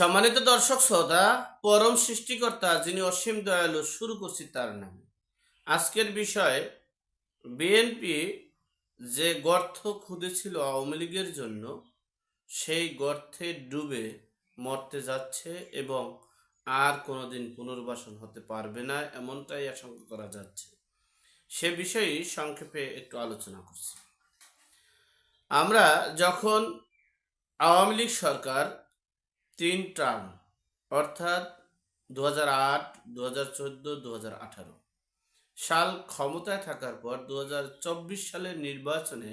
সম্মানিত দর্শক শ্রোতা, পরম সৃষ্টিকর্তা যিনি অসীম দয়ালু শুরু করছি তার নামে। আজকের বিষয়, বিএনপি যে গর্ত খুঁজেছিল আওয়ামী লীগের জন্য, সেই গর্তে ডুবে মরতে যাচ্ছে এবং আর কোনোদিন পুনর্বাসন হতে পারবে না, এমনটাই আশঙ্কা করা যাচ্ছে। সে বিষয়ে সংক্ষেপে একটু আলোচনা করছি। আমরা যখন আওয়ামী লীগ সরকার তিন টার্ম, অর্থাৎ দু হাজার আট দু হাজার চোদ্দ দু হাজার আঠারো। সাল ক্ষমতায় থাকার পর দু হাজার চব্বিশ সালের নির্বাচনে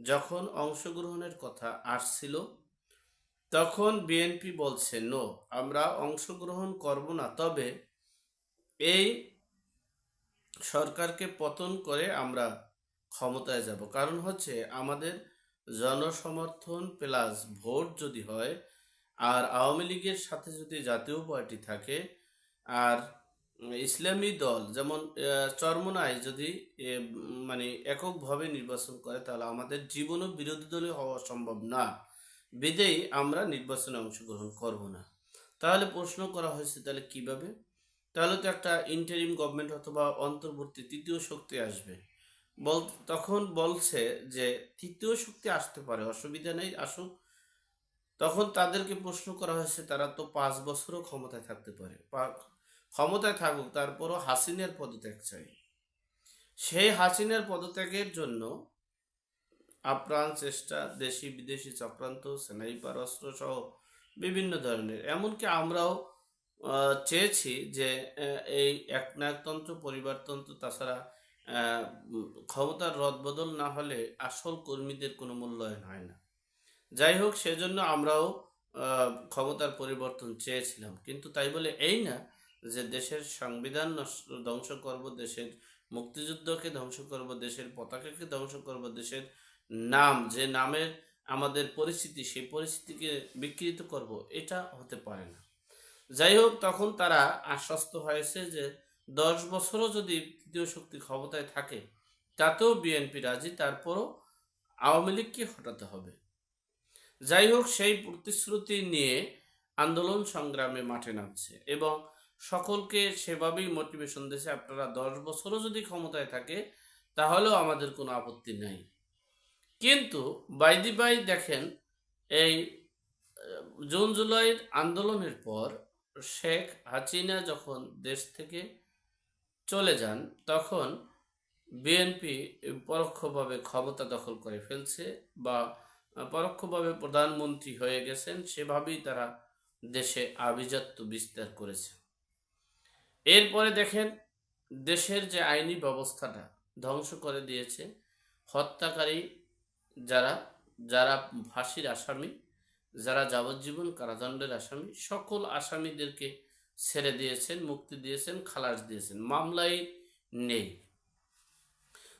যখন অংশগ্রহণের কথা আসছিল, তখন বিএনপি বলছে, নো, আমরা অংশগ্রহণ করব না, তবে এই সরকারকে পতন করে আমরা ক্ষমতায় যাব। কারণ হচ্ছে, আমাদের জনসমর্থন প্লাস ভোট যদি হয় আর আওয়ামী লীগের সাথে যদি জাতীয় পার্টি থাকে আর ইসলামী দল যেমন আহ, চরমোনাই যদি মানে এককভাবে নির্বাচন করে তাহলে আমাদের জীবনও বিরোধী দলীয় হওয়া সম্ভব না। বিদেই আমরা নির্বাচনে অংশগ্রহণ করব না। তাহলে প্রশ্ন করা হয়েছে তাহলে কীভাবে? তাহলে তো একটা ইন্টারিম গভর্নমেন্ট অথবা অন্তর্বর্তী তৃতীয় শক্তি আসবে। বল তখন বলছে যে তৃতীয় শক্তি আসতে পারে অসুবিধা নেই আসুক। তখন তাদেরকে প্রশ্ন করা হয়েছে, তারা তো পাঁচ বছরও ক্ষমতায় থাকতে পারে। ক্ষমতায় থাকুক, তারপরও হাসিনের পদত্যাগ চাই। সেই হাসিনের পদত্যাগের জন্য আপ্রাণ চেষ্টা, দেশি বিদেশি চক্রান্ত, স্নাইপার অস্ত্র সহ বিভিন্ন ধরনের। এমনকি আমরাও চেয়েছি যে এই একনায়কতন্ত্র, পরিবারতন্ত্র তাছাড়া ক্ষমতার রদবদল না হলে আসল কর্মীদের কোনো মূল্যায়ন হয় না। যাই হোক, সেজন্য আমরাও ক্ষমতার পরিবর্তন চেয়েছিলাম। কিন্তু তাই বলে এই না যে দেশের সংবিধান ধ্বংস করব, দেশের মুক্তিযুদ্ধকে ধ্বংস করব, দেশের পতাকাকে ধ্বংস করব, দেশের নাম, যে নামের আমাদের পরিস্থিতি, সেই পরিস্থিতিকে বিকৃত করব, এটা হতে পারে না। যাই হোক, তখন তারা আশ্বস্ত হয়েছে যে দশ বছরও যদি তৃতীয় শক্তি ক্ষমতায় থাকে, তাতেও বিএনপি রাজি, তারপরও আওয়ামী লীগকে হটাতে হবে। যাই হোক সেই প্রতিশ্রুতি নিয়ে আন্দোলন সংগ্রামে মাঠে নামছে এবং সকলকে সেভাবেই মোটিভেশন দিয়েছে। আপনারা দশ বছরও যদি ক্ষমতায় থাকে, তাহলেও আমাদের কোনো আপত্তি নেই। কিন্তু বাইদি বাই দেখেন, এই জুন জুলাইয়ের আন্দোলনের পর শেখ হাসিনা যখন দেশ থেকে চলে যান, তখন বিএনপি পরোক্ষভাবে ক্ষমতা দখল করে ফেলছে বা পরোক্ষভাবে প্রধানমন্ত্রী হয়ে গেছেন, সেভাবেই তারা দেশে আভিজাত্য বিস্তার করেছে। এরপরে দেখেন, দেশের যে আইনি ব্যবস্থাটা ধ্বংস করে দিয়েছে, হত্যাকারী যারা যারা ফাঁসির আসামি, যারা যাবজ্জীবন কারাদণ্ডের আসামি, সকল আসামিদেরকে ছেড়ে দিয়েছেন, মুক্তি দিয়েছেন, খালাস দিয়েছেন, মামলাই নেই।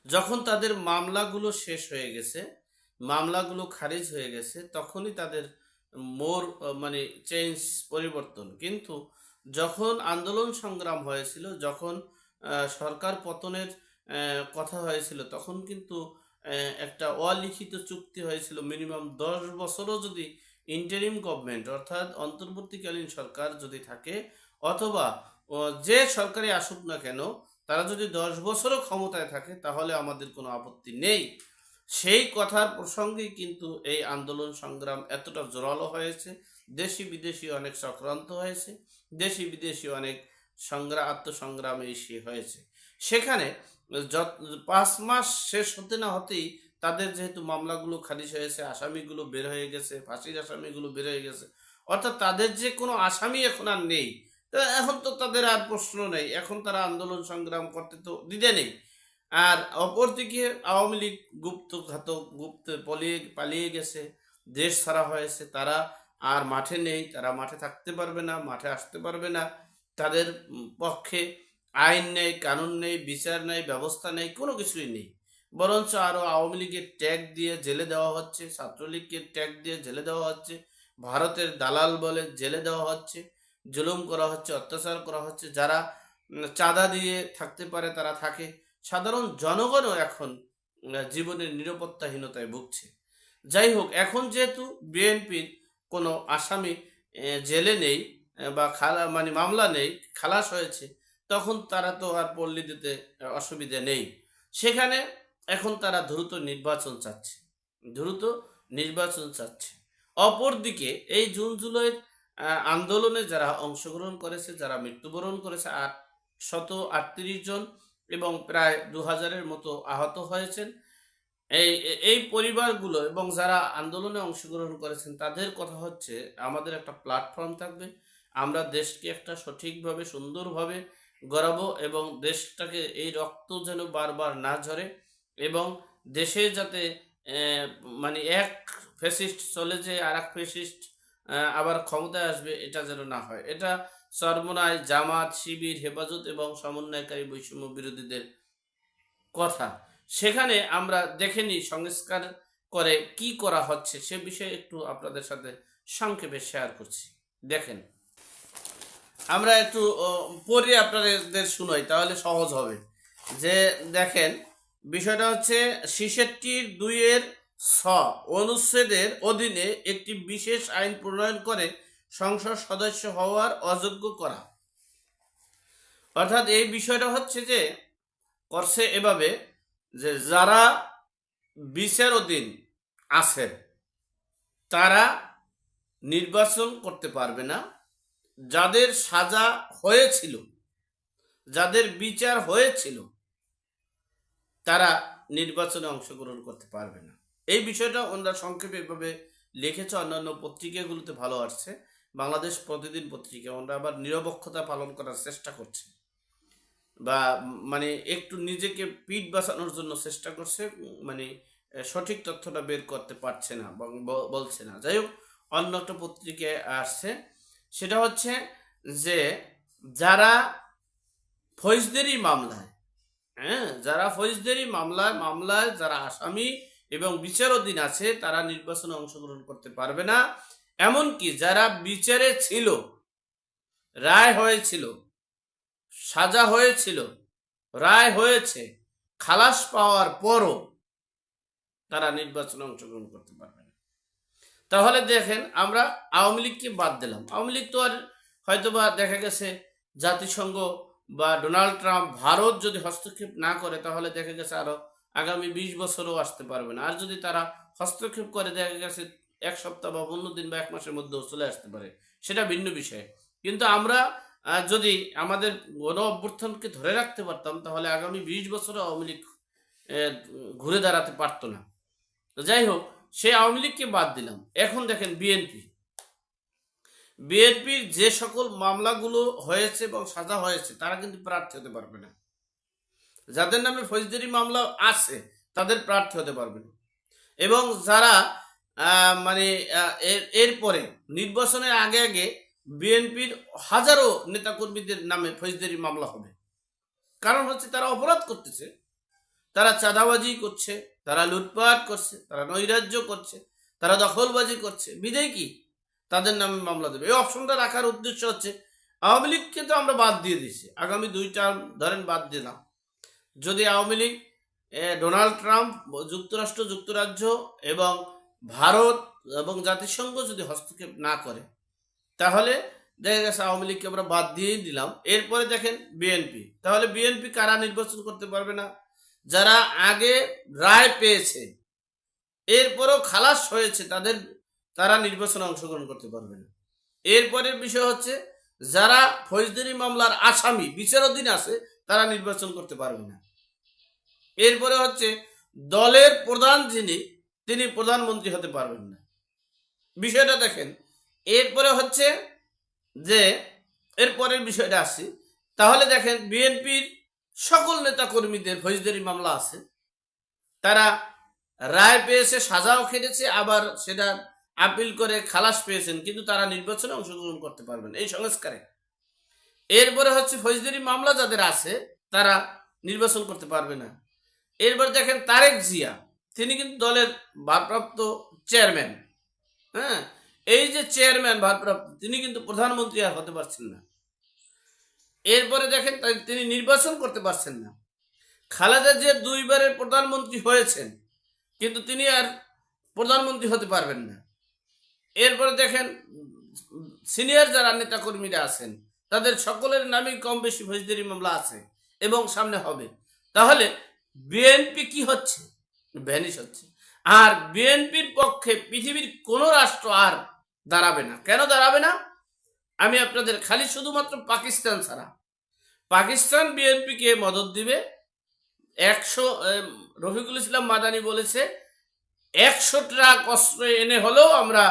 যখন তাদের মামলাগুলো শেষ হয়ে গেছে মামলাগুলো খারিজ হয়ে গেছে, তখনই তাদের মোর মানে চেঞ্জ পরিবর্তন। কিন্তু যখন আন্দোলন সংগ্রাম হয়েছিল, যখন সরকার পতনের কথা হয়েছিল, তখন কিন্তু একটা অলিখিত চুক্তি হয়েছিল মিনিমাম দশ বছরও যদি ইন্টারিম গভর্নমেন্ট অর্থাৎ অন্তর্বর্তীকালীন সরকার যদি থাকে, অথবা যে সরকারি আসুক না কেন, তারা যদি দশ বছরও ক্ষমতায় থাকে, তাহলে আমাদের কোনো আপত্তি নেই। সেই কথার প্রসঙ্গেই কিন্তু এই আন্দোলন সংগ্রাম এতটা জোরালো হয়েছে। দেশি বিদেশি অনেক চক্রান্ত হয়েছে। দেশি বিদেশি অনেক সংগ্রাম আত্মসংগ্রামে এসে হয়েছে। সেখানে পাঁচ মাস শেষ হতে না হতেই তাদের যেহেতু মামলাগুলো খারিজ হয়েছে, আসামিগুলো বের হয়ে গেছে, ফাঁসির আসামিগুলো বের হয়ে গেছে, অর্থাৎ তাদের যে কোনো আসামি এখন আর নেই। এখন তো তাদের আর প্রশ্ন নেই। এখন তারা আন্দোলন সংগ্রাম করতে তো দিতে নেই। আর অপরদিকে আওয়ামী লীগ গুপ্ত ঘাতক গুপ্ত পলিয়ে পালিয়ে গেছে, দেশ ছাড়া হয়েছে, তারা আর মাঠে নেই, তারা মাঠে থাকতে পারবে না, মাঠে আসতে পারবে না। তাদের পক্ষে আইন নেই, কানুন নেই, বিচার নেই, ব্যবস্থা নেই, কোনো কিছুই নেই। বরঞ্চ আরও আওয়ামী লীগের ট্যাগ দিয়ে জেলে দেওয়া হচ্ছে, ছাত্রলীগকে ট্যাগ দিয়ে জেলে দেওয়া হচ্ছে, ভারতের দালাল বলে জেলে দেওয়া হচ্ছে, জুলুম করা হচ্ছে, অত্যাচার করা হচ্ছে, যারা চাঁদা দিয়ে থাকতে পারে তারা থাকে। সাধারণ জনগণও এখন জীবনের নিরাপত্তাহীনতায় ভুগছে। যাই হোক, এখন যেহেতু বিএনপির কোনো আসামি জেলে নেই বা খালা মানে মামলা নেই, খালাস হয়েছে, তখন তারা তো আর পল্লী দিতে অসুবিধা নেই। সেখানে এখন তারা দ্রুত নির্বাচন চাচ্ছে, দ্রুত নির্বাচন চাচ্ছে। অপরদিকে এই জুন জুলাইয়ের আন্দোলনে যারা অংশগ্রহণ করেছে, যারা মৃত্যুবরণ করেছে, আট, শত আটত্রিশ জন এবং প্রায় দু হাজারের মতো আহত হয়েছেন। এই এই পরিবারগুলো এবং যারা আন্দোলনে অংশগ্রহণ করেছেন, তাদের কথা হচ্ছে, আমাদের একটা প্ল্যাটফর্ম থাকবে। আমরা দেশকে একটা সঠিকভাবে, সুন্দরভাবে গড়াবো এবং দেশটাকে এই রক্ত যেন বারবার না ঝরে এবং দেশে যাতে মানে এক ফেসিস্ট চলে যে আর এক ফেসিস্ট আবার ক্ষমতায় আসবে, এটা যেন না হয়। এটা সর্বনায় জামাত, শিবির, হেফাজত এবং সমন্বয়কারী বৈষম্য বিরোধীদের কথা। সেখানে আমরা দেখে নিই সংস্কার করে কি করা হচ্ছে, সে বিষয়ে একটু আপনাদের সাথে সংক্ষেপে শেয়ার করছি। দেখেন, আমরা একটু পড়ে আপনাদের শুনাই, তাহলে সহজ হবে। যে দেখেন, বিষয়টা হচ্ছে ছিষট্টির দুইয়ের ছ অনুচ্ছেদের অধীনে একটি বিশেষ আইন প্রণয়ন করে সংসদ সদস্য হওয়ার অযোগ্য করা। অর্থাৎ এই বিষয়টা হচ্ছে যে, করছে এভাবে যে যারা বিচার অধীন আছেন, তারা নির্বাচন করতে পারবে না। যাদের সাজা হয়েছিল, যাদের বিচার হয়েছিল, তারা নির্বাচনে অংশগ্রহণ করতে পারবে না। এই বিষয়টা ওনারা সংক্ষেপে এভাবে লিখেছে, অন্যান্য পত্রিকাগুলোতে ভালো আসছে। বাংলাদেশ প্রতিদিন পত্রিকা ওনারা আবার নিরপেক্ষতা পালন করার চেষ্টা করছে। বা মানে একটু নিজেকে পিঠ বাঁচানোর জন্য চেষ্টা করছে মানে সঠিক তথ্যটা বের করতে পারছে না বলছে না। যাই হোক, অন্য একটা পত্রিকায় আসছে। সেটা হচ্ছে যে, যারা ফৌজদারি মামলায় হ্যাঁ যারা ফৌজদারি মামলায় মামলায় যারা আসামি এবং বিচারাধীন আছে, তারা নির্বাচনে অংশগ্রহণ করতে পারবে না। এমনকি যারা বিচারে ছিল, রায় হয়েছিল, সাজা হয়েছিল, রায় হয়েছে, খালাস পাওয়ার পরও তারা নির্বাচনে অংশগ্রহণ করতে পারবে না। তাহলে দেখেন আমরা আওয়ামী লীগকে বাদ দিলাম। আওয়ামী লীগ তো আর হয়তোবা দেখা গেছে জাতিসংঘ বা ডোনাল্ড ট্রাম্প, ভারত যদি হস্তক্ষেপ না করে, তাহলে দেখা গেছে আরও আগামী বিশ বছরও আসতে পারবে না। আর যদি তারা হস্তক্ষেপ করে, দেখা গেছে এক সপ্তাহ বা পনেরো দিন বা এক মাসের মধ্যেও চলে আসতে পারে। সেটা ভিন্ন বিষয়। কিন্তু আমরা যদি আমাদের গণ অভ্যুত্থানকে ধরে রাখতে পারতাম, তাহলে আগামী বিশ বছরও আওয়ামী লীগ ঘুরে দাঁড়াতে পারতো না। যাই হোক, সেই আওয়ামী লীগকে বাদ দিলাম। এখন দেখেন বিএনপি। বিএনপির যে সকল মামলাগুলো হয়েছে এবং সাজা হয়েছে, তারা কিন্তু প্রার্থী হতে পারবে না। যাদের নামে ফৌজদারি মামলা আছে, তাদের প্রার্থী হতে পারবে না। এবং যারা মানে এর, এরপরে, নির্বাচনের আগে আগে বিএনপির হাজারো নেতাকর্মীদের নামে ফৌজদারি মামলা হবে। কারণ হচ্ছে তারা অপরাধ করতেছে। তারা চাঁদাবাজি করছে, তারা লুটপাট করছে, তারা নৈরাজ্য করছে, তারা দখলবাজি করছে। বিদায় কি? তাদের নামে মামলা দেবে। এই অপশনটা রাখার উদ্দেশ্য হচ্ছে, আওয়ামী লীগকে তো আমরা বাদ দিয়ে দিচ্ছি আগামী দুই টার্ম ধরেন বাদ দিলাম। যদি আওয়ামী লীগ ডোনাল্ড ট্রাম্প, যুক্তরাষ্ট্র, যুক্তরাজ্য এবং ভারত এবং জাতিসংঘ যদি হস্তক্ষেপ না করে, তাহলে দেখা গেছে আওয়ামী লীগকে আমরা বাদ দিয়েই দিলাম। এরপরে দেখেন বিএনপি তাহলে বিএনপি কারা নির্বাচন করতে পারবে না? যারা আগে রায় পেয়েছে, এরপরেও খালাস হয়েছে, তাদের, তারা নির্বাচনে অংশগ্রহণ করতে পারবে না। এরপরের বিষয় হচ্ছে, যারা ফৌজদারি মামলার আসামি, বিচারাধীন আছে, তারা নির্বাচন করতে পারবে না। এরপরে হচ্ছে, দলের প্রধান যিনি তিনি প্রধানমন্ত্রী হতে পারবেন না। বিষয়টা দেখেন, এরপরে হচ্ছে যে, এরপরের বিষয়টা আসছি। তাহলে দেখেন, বিএনপির সকল নেতা কর্মীদের ফৌজদারি মামলা আছে। তারা রায় পেয়েছে, সাজাও খেটেছে, আবার সেটা আপিল করে খালাস পেয়েছেন, কিন্তু তারা নির্বাচনে অংশগ্রহণ করতে পারবেন এই সংস্কারে। এরপরে হচ্ছে ফৌজদারি মামলা যাদের আছে, তারা নির্বাচন করতে পারবে না। এরপর দেখেন তারেক জিয়া। তিনি কিন্তু দলের ভারপ্রাপ্ত চেয়ারম্যান। হ্যাঁ? এই যে চেয়ারম্যান, ভারপ্রাপ্ত, তিনি কিন্তু প্রধানমন্ত্রী আর হতে পারছেন না। এরপরে দেখেন তিনি নির্বাচন করতে পারছেন না। খালেদা জিয়া দুইবারের প্রধানমন্ত্রী হয়েছেন, কিন্তু তিনি আর প্রধানমন্ত্রী হতে পারবেন না। এরপরে দেখেন, সিনিয়র যারা নেতাকর্মীরা আছেন, তাদের সকলের নামেই কম বেশি ফৌজদারি মামলা আছে এবং সামনে হবে। তাহলে বিএনপি কি হচ্ছে? ভ্যানিশ হচ্ছে। আর বিএনপির পক্ষে পৃথিবীর কোনো রাষ্ট্র আর দাঁড়াবে না। কেন দাঁড়াবে না? আমি আপনাদের খালি শুধুমাত্র পাকিস্তান ছাড়া। পাকিস্তান বিএনপিকে মদত দিবে। একশো রফিকুল ইসলাম মাদানি বলেছে, একশো ট্রাক অস্ত্র এনে হলেও আমরা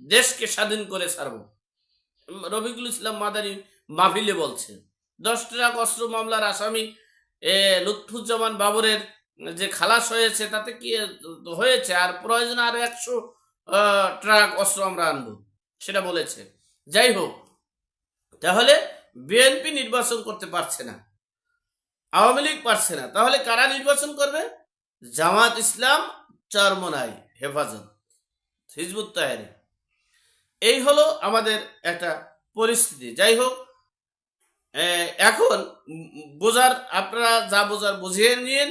দেশকে স্বাধীন করে ছাড়ব। রফিকুল ইসলাম মাদানি মাহফিলে বলছে, দশ ট্রাক অস্ত্র মামলার আসামি লুৎফুজ্জামান বাবরের যে খালাস হয়েছে, তাতে কি হয়েছে? আর প্রয়োজনে আরও একশো ট্রাক অস্ত্র আমরা আনব, সেটা বলেছে। যাই হোক, তাহলে বিএনপি নির্বাচন করতে পারছে না, আওয়ামী লীগ পারছে না। তাহলে কারা নির্বাচন করবে? জামাত ইসলাম, চরমনাই, হেফাজত, হিজবুত তাহারি। এই হলো আমাদের একটা পরিস্থিতি। যাই হোক এখন বোঝার, আপনারা যা বোঝার বুঝিয়ে নিন।